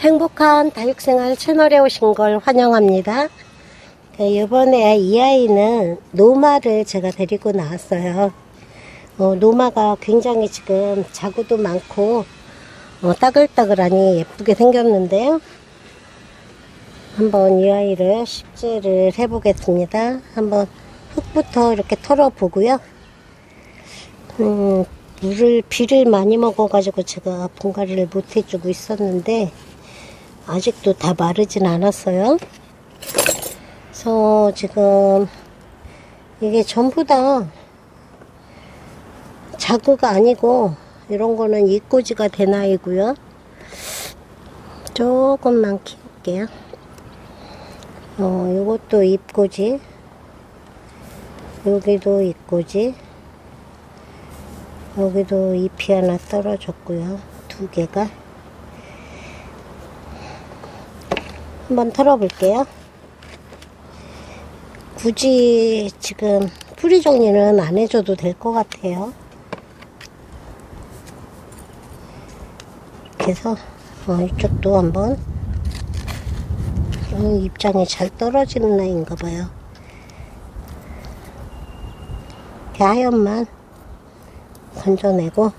행복한 다육생활 채널에 오신 걸 환영합니다. 그 이번에 이 아이는 노마를 제가 데리고 나왔어요. 어, 노마가 굉장히 지금 자구도 많고 어, 따글따글하니 예쁘게 생겼는데요. 한번 이 아이를 식재를 해보겠습니다. 한번 흙부터 이렇게 털어보고요. 음, 물을 비를 많이 먹어가지고 제가 분갈이를 못 해주고 있었는데 아직도 다 마르진 않았어요. 그래서 지금 이게 전부 다 자구가 아니고 이런 거는 이꼬지가 된 아이고요. 조금만 키울게요. 어, 요것도 잎꼬지. 여기도 잎꼬지. 여기도 잎이 하나 떨어졌고요. 두 개가. 한번 털어볼게요. 굳이 지금 뿌리 정리는 안 해줘도 될 것 같아요. 이렇게 해서 어, 이쪽도 한번 어, 입장이 잘 떨어지는 아이인가 봐요. 이렇게 하얀만 건져내고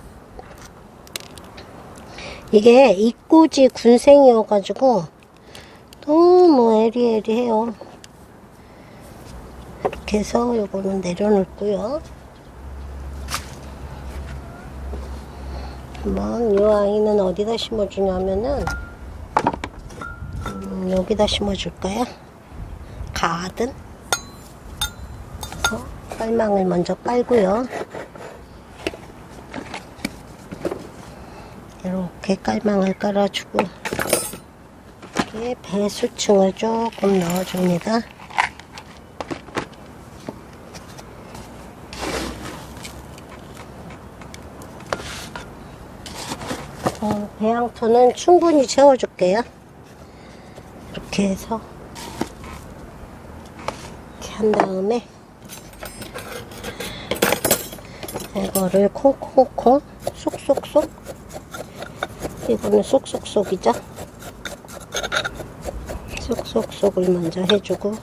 이게 이꼬지 군생이어가지고 너무 에리에리해요. 이렇게 해서 요거는 내려놓고요. 한번 이 아이는 어디다 심어주냐면은 음, 여기다 심어줄까요? 가든 어, 깔망을 먼저 깔고요. 이렇게 깔망을 깔아주고 이렇게 배수층을 조금 넣어줍니다. 어, 배양토는 충분히 채워줄게요. 이렇게 해서 이렇게 한 다음에 이거를 콩콩콩 쏙쏙쏙 이거는 쏙쏙쏙이죠. 쏙쏙쏙을 먼저 해주고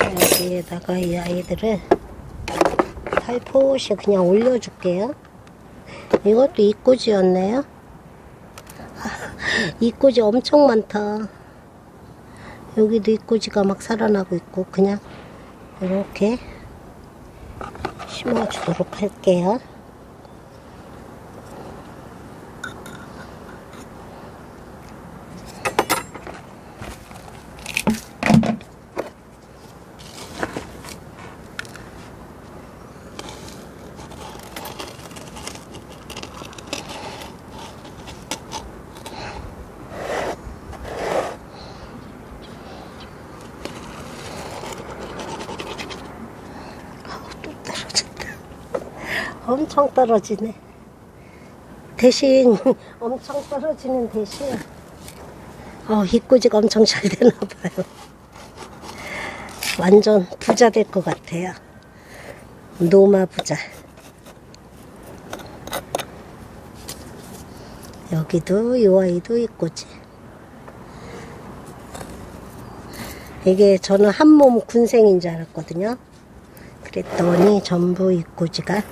여기에다가 이 아이들을 살포시 그냥 올려줄게요. 이것도 이꼬지였네요. 아, 이꼬지 엄청 많다. 여기도 이꼬지가 막 살아나고 있고 그냥 이렇게 심어주도록 할게요. 엄청 떨어지네. 대신 엄청 떨어지는 대신 어, 입꼬지가 엄청 잘 되나 봐요. 완전 부자 될 것 같아요. 노마 부자. 여기도 이 아이도 입꼬지. 이게 저는 한 몸 군생인 줄 알았거든요. 그랬더니 전부 입꼬지가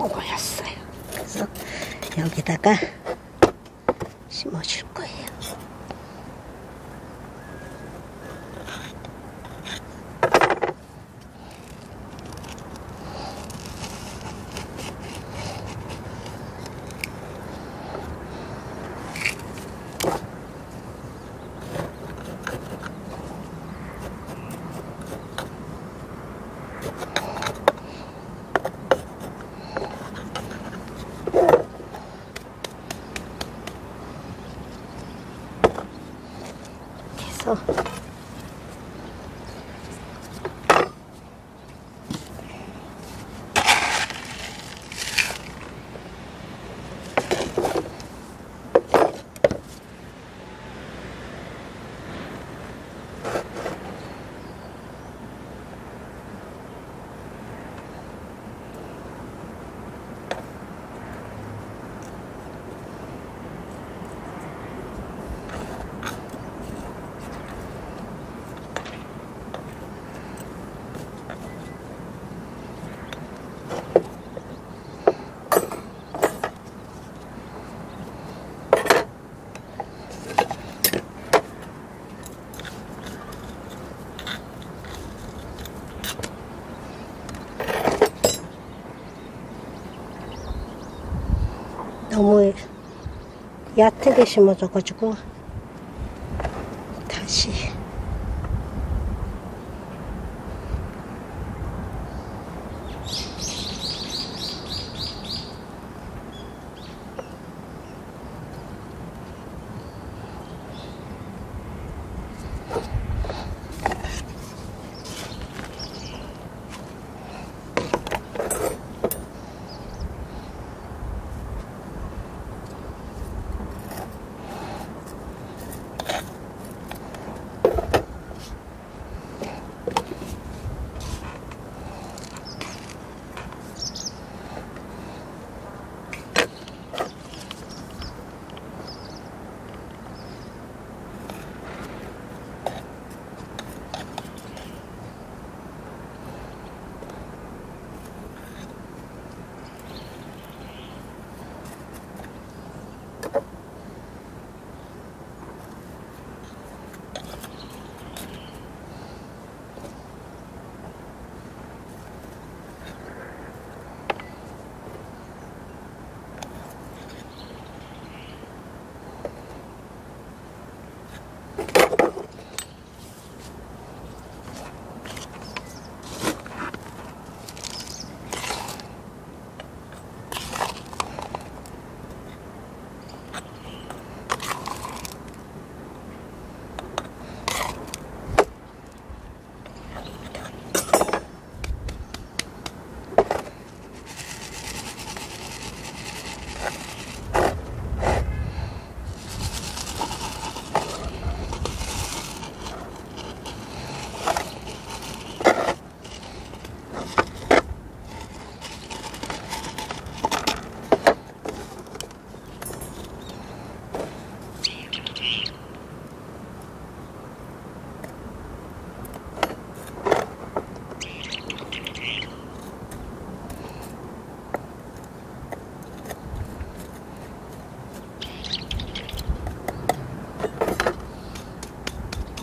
된 거였어요. 그래서 여기다가 심어줄 거 Oh. 얕게 심어져가지고 다시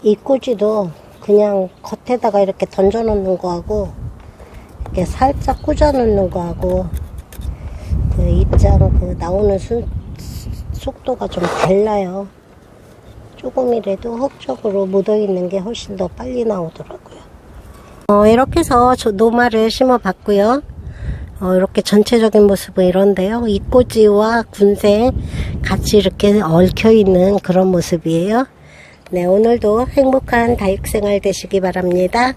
이 꼬지도 그냥 겉에다가 이렇게 던져 놓는 거하고 이렇게 살짝 꽂아 놓는 거하고 그 입장 그 나오는 수, 속도가 좀 달라요. 조금이라도 흙적으로 묻어 있는 게 훨씬 더 빨리 나오더라고요. 어, 이렇게 해서 저 노마를 심어 봤고요. 어, 이렇게 전체적인 모습은 이런데요. 이꼬지와 군생 같이 이렇게 얽혀 있는 그런 모습이에요. 네, 오늘도 행복한 다육생활 되시기 바랍니다.